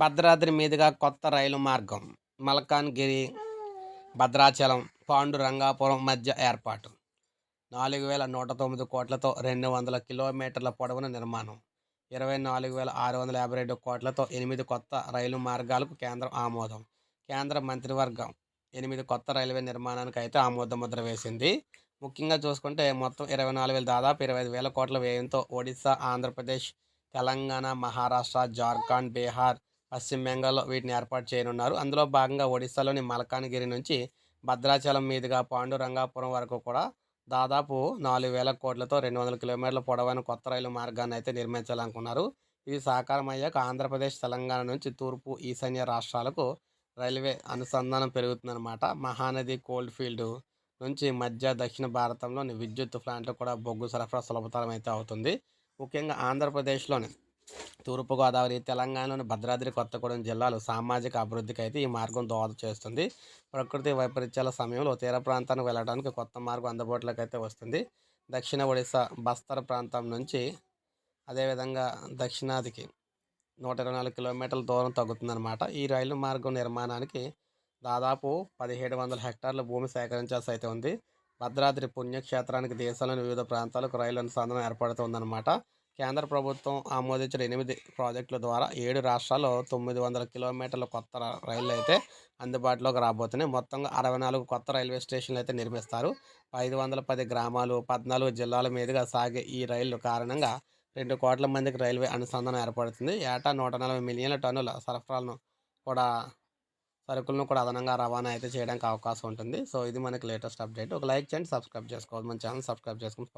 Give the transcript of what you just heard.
భద్రాద్రి మీదుగా కొత్త రైలు మార్గం. మల్కాన్గిరి భద్రాచలం పాండు రంగాపురం మధ్య ఏర్పాటు. నాలుగు వేల నూట తొమ్మిది కోట్లతో రెండు వందల కిలోమీటర్ల పొడవున నిర్మాణం. ఇరవై నాలుగు వేల ఆరు వందల యాభై రెండు కోట్లతో ఎనిమిది కొత్త రైలు మార్గాలకు కేంద్రం ఆమోదం. కేంద్ర మంత్రివర్గం ఎనిమిది కొత్త రైల్వే నిర్మాణానికి అయితే ఆమోద ముద్ర వేసింది. ముఖ్యంగా చూసుకుంటే మొత్తం ఇరవై నాలుగు వేల దాదాపు ఇరవై ఐదు వేల కోట్ల వ్యయంతో ఒడిశా ఆంధ్రప్రదేశ్ తెలంగాణ మహారాష్ట్ర జార్ఖండ్ బీహార్ పశ్చిమ బెంగాల్లో వీటిని ఏర్పాటు చేయనున్నారు. అందులో భాగంగా ఒడిశాలోని మలకానగిరి నుంచి భద్రాచలం మీదుగా పాండురంగాపురం వరకు కూడా దాదాపు నాలుగు వేల కోట్లతో రెండు వందల కిలోమీటర్ల పొడవైన కొత్త రైలు మార్గాన్ని అయితే నిర్మించాలనుకున్నారు. ఇది సాకారం అయ్యాక ఆంధ్రప్రదేశ్ తెలంగాణ నుంచి తూర్పు ఈశాన్య రాష్ట్రాలకు రైల్వే అనుసంధానం పెరుగుతుందన్నమాట. మహానది కోల్డ్ ఫీల్డ్ నుంచి మధ్య దక్షిణ భారతంలోని విద్యుత్ ప్లాంట్లు కూడా బొగ్గు సరఫరా సులభతరం అయితే అవుతుంది. ముఖ్యంగా ఆంధ్రప్రదేశ్లోని తూర్పుగోదావరి తెలంగాణలోని భద్రాద్రి కొత్తగూడెం జిల్లాలు సామాజిక అభివృద్ధికి అయితే ఈ మార్గం దోహద చేస్తుంది. ప్రకృతి వైపరీత్యాల సమయంలో తీర ప్రాంతానికి వెళ్ళడానికి కొత్త మార్గం అందుబాటులోకి అయితే వస్తుంది. దక్షిణ ఒడిశా బస్తర్ ప్రాంతం నుంచి అదేవిధంగా దక్షిణాదికి నూట ఇరవై నాలుగు కిలోమీటర్ల దూరం తగ్గుతుందన్నమాట. ఈ రైలు మార్గం నిర్మాణానికి దాదాపు పదిహేడు వందల హెక్టార్ల భూమి సేకరించాల్సి అయితే ఉంది. భద్రాద్రి పుణ్యక్షేత్రానికి దేశంలోని వివిధ ప్రాంతాలకు రైలు అనుసంధానం ఏర్పడుతుందన్నమాట కేంద్ర ప్రభుత్వం ఆమోదించిన ఎనిమిది ప్రాజెక్టుల ద్వారా ఏడు రాష్ట్రాల్లో తొమ్మిది వందల కిలోమీటర్ల కొత్త రైళ్ళు అయితే అందుబాటులోకి రాబోతున్నాయి. మొత్తంగా అరవై నాలుగు కొత్త రైల్వే స్టేషన్లు అయితే నిర్మిస్తారు. ఐదు వందల పది గ్రామాలు పద్నాలుగు జిల్లాల మీదుగా సాగే ఈ రైళ్ళు కారణంగా రెండు కోట్ల మందికి రైల్వే అనుసంధానం ఏర్పడుతుంది. ఏటా నూట నలభై మిలియన్ల టన్నుల సరఫరాలను కూడా సరుకులను కూడా అదనంగా రవాణా అయితే చేయడానికి అవకాశం ఉంటుంది. సో ఇది మనకి లేటెస్ట్ అప్డేట్. ఒక లైక్ చేయండి సబ్స్క్రైబ్ చేసుకోవాలి మన ఛానల్ సబ్స్క్రైబ్ చేసుకుని